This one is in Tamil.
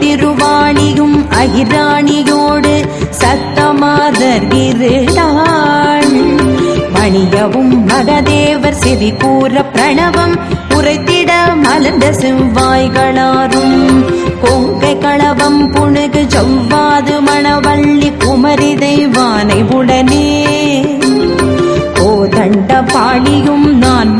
திருவாணியும் அகிராணியோடு சத்தமாதர் இருளாள் மணியவும் மகதேவர் செவி கூற பிரணவம் உரைத்திட மலர்ந்த செவ்வாய்களாரும். கொங்கை களவம் புணுகு செவ்வாது மணவள்ளி குமரி தெய்வானை உடனே. கோதண்ட பாணியும் நான்